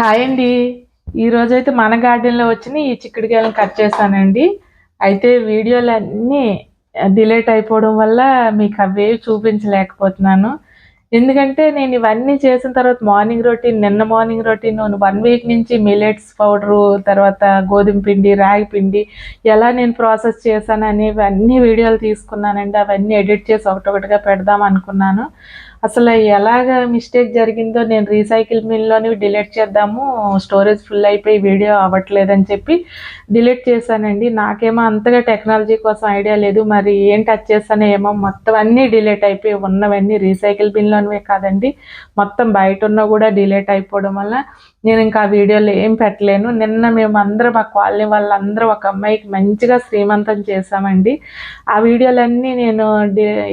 Hi అండి. ఈరోజు అయితే మన గార్డెన్లో వచ్చిన ఈ చిక్కుడుకాయలను కట్ చేశానండి అయితే వీడియోలు అన్నీ డిలేట్ అయిపోవడం వల్ల మీకు అవేవి చూపించలేకపోతున్నాను. ఎందుకంటే నేను ఇవన్నీ చేసిన తర్వాత మార్నింగ్ రొటీన్ నిన్న మార్నింగ్ రొటీన్ వన్ వీక్ నుంచి మిలెట్స్ పౌడరు తర్వాత గోధుమ పిండి రాగి పిండి ఎలా నేను ప్రాసెస్ చేశాను అనేవి అన్ని వీడియోలు తీసుకున్నానండి. అవన్నీ ఎడిట్ చేసి ఒకటొకటిగా పెడదాం అనుకున్నాను. అసలు ఎలాగ మిస్టేక్ జరిగిందో నేను రీసైకిల్ మిల్లోని డిలీట్ చేద్దాము స్టోరేజ్ ఫుల్ అయిపోయి వీడియో అవ్వట్లేదని చెప్పి డిలీట్ చేశానండి. నాకేమో అంతగా టెక్నాలజీ కోసం ఐడియా లేదు మరి ఏం టచ్ చేశానో ఏమో మొత్తం అన్నీ డిలీట్ అయిపోయి ఉన్నవన్నీ రీసైకిల్ బిన్లోనివే కాదండి. మొత్తం బయట ఉన్నా కూడా డిలీట్ అయిపోవడం వల్ల నేను ఇంకా ఆ వీడియోలు ఏం పెట్టలేను. నిన్న మేము అందరం మా కాలనీ వాళ్ళందరూ ఒక అమ్మాయికి మంచిగా శ్రీమంతం చేశామండి. ఆ వీడియోలన్నీ నేను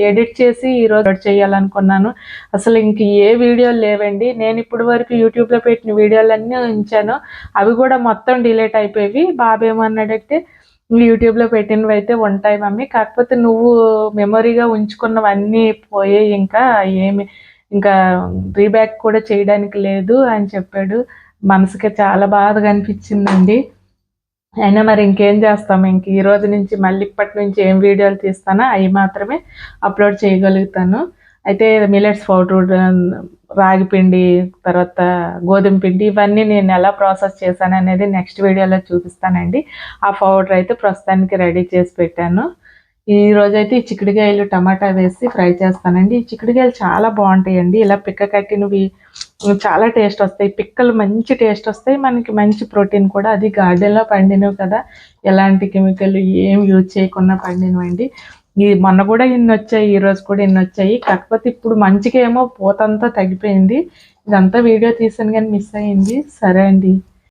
ఎడిట్ చేసి ఈరోజు చేయాలనుకున్నాను. అసలు ఇంక ఏ వీడియోలు లేవండి. నేను ఇప్పటి వరకు యూట్యూబ్లో పెట్టిన వీడియోలన్నీ ఉంచాను. అవి కూడా మొత్తం డిలీట్ అయిపోయి బాబు ఏమన్నాడంటే యూట్యూబ్లో పెట్టినవి అయితే ఉంటాయి మమ్మీ. కాకపోతే నువ్వు మెమొరీగా ఉంచుకున్నవన్నీ పోయే ఇంకా ఏమి ఇంకా రీబ్యాక్ కూడా చేయడానికి లేదు అని చెప్పాడు. మనసుకి చాలా బాధగా అనిపించిందండి. అయినా మరి ఇంకేం చేస్తాం? ఇంక ఈ రోజు నుంచి మళ్ళీ ఇప్పటి నుంచి ఏం వీడియోలు తీస్తానో అవి మాత్రమే అప్లోడ్ చేయగలుగుతాను. అయితే మిలెట్స్ పౌడర్ రాగి పిండి తర్వాత గోధుమ పిండి ఇవన్నీ నేను ఎలా ప్రాసెస్ చేశాను అనేది నెక్స్ట్ వీడియోలో చూపిస్తానండి. ఆ పౌడర్ అయితే ప్రస్తుతానికి రెడీ చేసి పెట్టాను. ఈ రోజైతే ఈ చిక్కుడుకాయలు టమాటా వేసి ఫ్రై చేస్తానండి. ఈ చిక్కుడుకాయలు చాలా బాగుంటాయండి. ఇలా పిక్క కట్టినవి చాలా టేస్ట్ వస్తాయి. పిక్కలు మంచి టేస్ట్ వస్తాయి. మనకి మంచి ప్రోటీన్ కూడా అది గార్డెన్లో పండినవి కదా. ఎలాంటి కెమికల్ ఏం యూజ్ చేయకుండా పండినవండి. ఈ మొన్న కూడా ఇన్ని వచ్చాయి ఈ రోజు కూడా ఇన్ని వచ్చాయి. కాకపోతే ఇప్పుడు మంచిగా ఏమో పూతంతా తగ్గిపోయింది. ఇదంతా వీడియో తీసాను కానీ మిస్ అయ్యింది. సరే అండి.